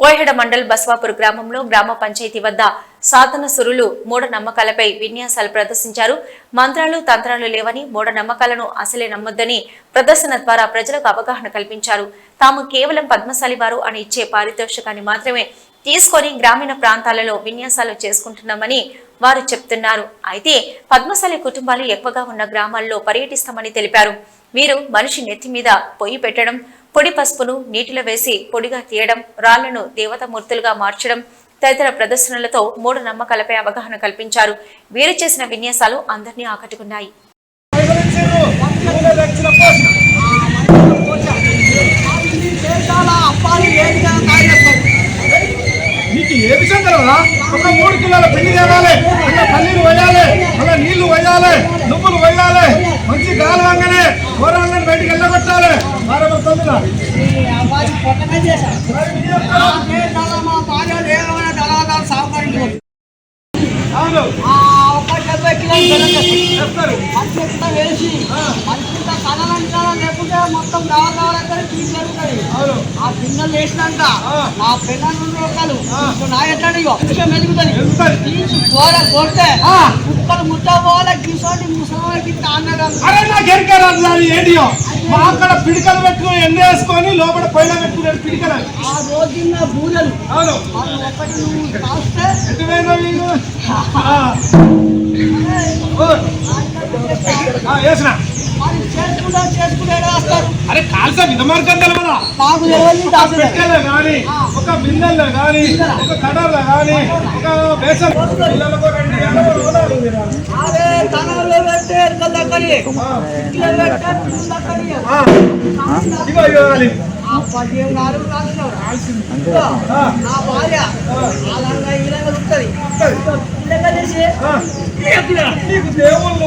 కోయహెడ మండల్ బస్వాపూర్ గ్రామంలో గ్రామ పంచాయతీ వద్ద సాధన సురులు మూఢనమ్మకాలపై విన్యాసాలు ప్రదర్శించారు. మంత్రాలు తంత్రాలు లేవని మూఢనమ్మకాలను అసలే నమ్మొద్దని ప్రదర్శన ద్వారా ప్రజలకు అవగాహన కల్పించారు. తాము కేవలం పద్మశాలి వారు అని ఇచ్చే పారితోషికాన్ని మాత్రమే తీసుకొని గ్రామీణ ప్రాంతాలలో విన్యాసాలు చేసుకుంటున్నామని వారు చెప్తున్నారు. అయితే పద్మశాలి కుటుంబాలు ఎక్కువగా ఉన్న గ్రామాల్లో పర్యటిస్తామని తెలిపారు. వీరు మనిషి నెత్తి మీద పొయ్యి పెట్టడం పొడి పసుపును నీటిలో వేసి పొడిగా తీయడం రాళ్ళను దేవతామూర్తులుగా మార్చడం తదితర ప్రదర్శనలతో మూడు నమ్మకాలపై అవగాహన కల్పించారు. వీరు చేసిన విన్యాసాలు అందరినీ ఆకట్టుకున్నాయి. ఏ విషయం తెలవదా ఒక మూడు కిలోల పిండి తేవాలి అలా పల్లీలు వేయాలి అలా నీళ్ళు వేయాలి నువ్వులు వేయాలి మంచి గాలి వంగనే కూరగాయలను బయటికి వెళ్ళగొట్టాలి వారం తొమ్మిది అవును చేస్తారు మొత్తం రావాలి తీసుకెళ్తాయి అవును ఆ గిన్నెలు వేసినాక నా పిల్లలు రకాలు నా ఎట్లాడు విషయం మెలుగుతుంది తీసి గోడ కొడితే ఆ. కుక్కలు ముట్ట పోవాలి? గిసోటి ముసలికి తాన్నగారు అరే అది ఏంటియో మా అక్కడ పిడికలు పెట్టుకుని ఎండ వేసుకొని లోపల పొయ్యిలో పెట్టుకున్నాడు పిడికలు. ఆ రోజున్న బూరెలు. అవును. ఒకటి నువ్వు కాస్తే ఎటు వేసిన. అరే కాల్సా విధమార్గం తెలవదా పెట్టెలో గాని ఒక బిందెల్లో గాని ఒక కడలో గాని ఒక బేసన్. పిల్లలకు రెండు. ఆ పదిహేను నాలుగు రాసినావు నా భార్య అలాగా ఉంటుంది చేసి ఆ. నీకు దేవుళ్ళు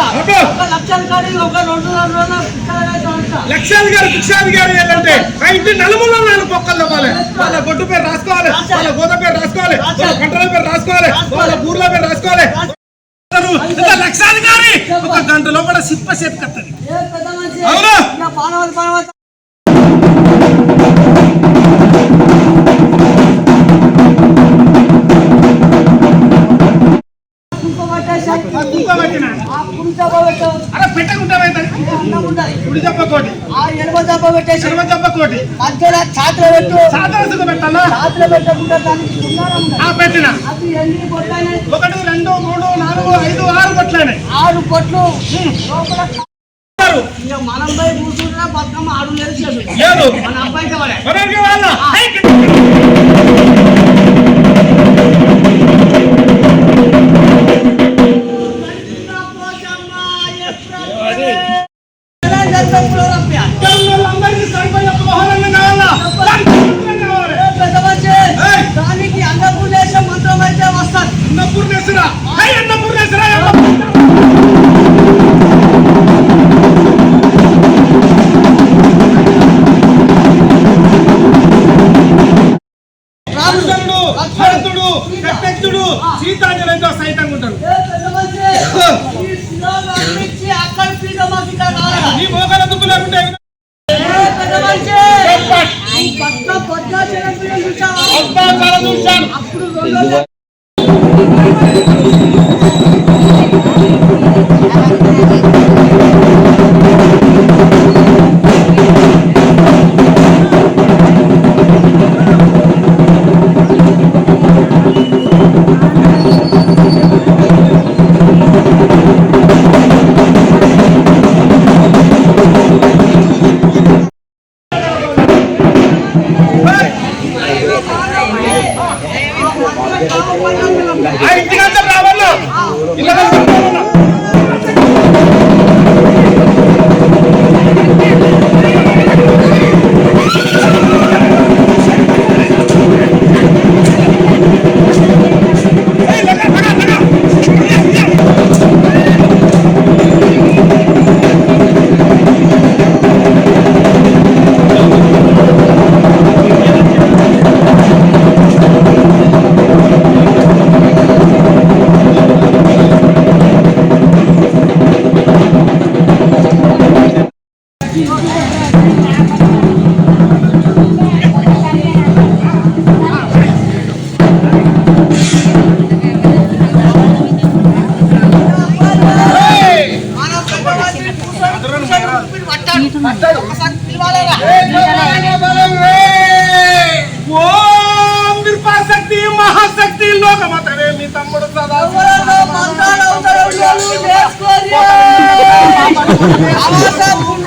ఒక లక్షల కాడి ఒక రెండు రోజులు గారు భిక్షాది గారు ఏంటంటే? ఆ ఇంటి నలుమూలలో నాలుగు పొక్కలు తవ్వాలి. వాళ్ళ గొడ్డు పేరు రాసుకోవాలి. వాళ్ళ గోద పేరు రాసుకోవాలి. వాళ్ళ పంటల పేరు రాసుకోవాలి. వాళ్ళ ఊర్ల పేరు రాసుకోవాలి. లక్షాది గారి ఒక గంట లోపల సిప్ప సేపు కట్టది. అవును. ఉండాలి. కుడి దెబ్బ కోటి ఆ ఎడమ దెబ్బ పెట్టేసి ఎడమ దెబ్బ కోటి మధ్యలో చాతులు పెట్టు. స్థితి పెట్టాలా? చాతులు పెట్టకుండా దానికి పెట్టిన. అది ఎన్ని కొట్టాయి ఒకటి రెండు మూడు నాలుగు ఐదు ఆరు కొట్లనే. ఆరు కొట్లు. లోపల మనం పోయి కూర్చుంటే బతుకమ్మ మన అబ్బాయి కావాలి సీతాంజలితో సైతంగా ఉంటారు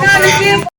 আমাদের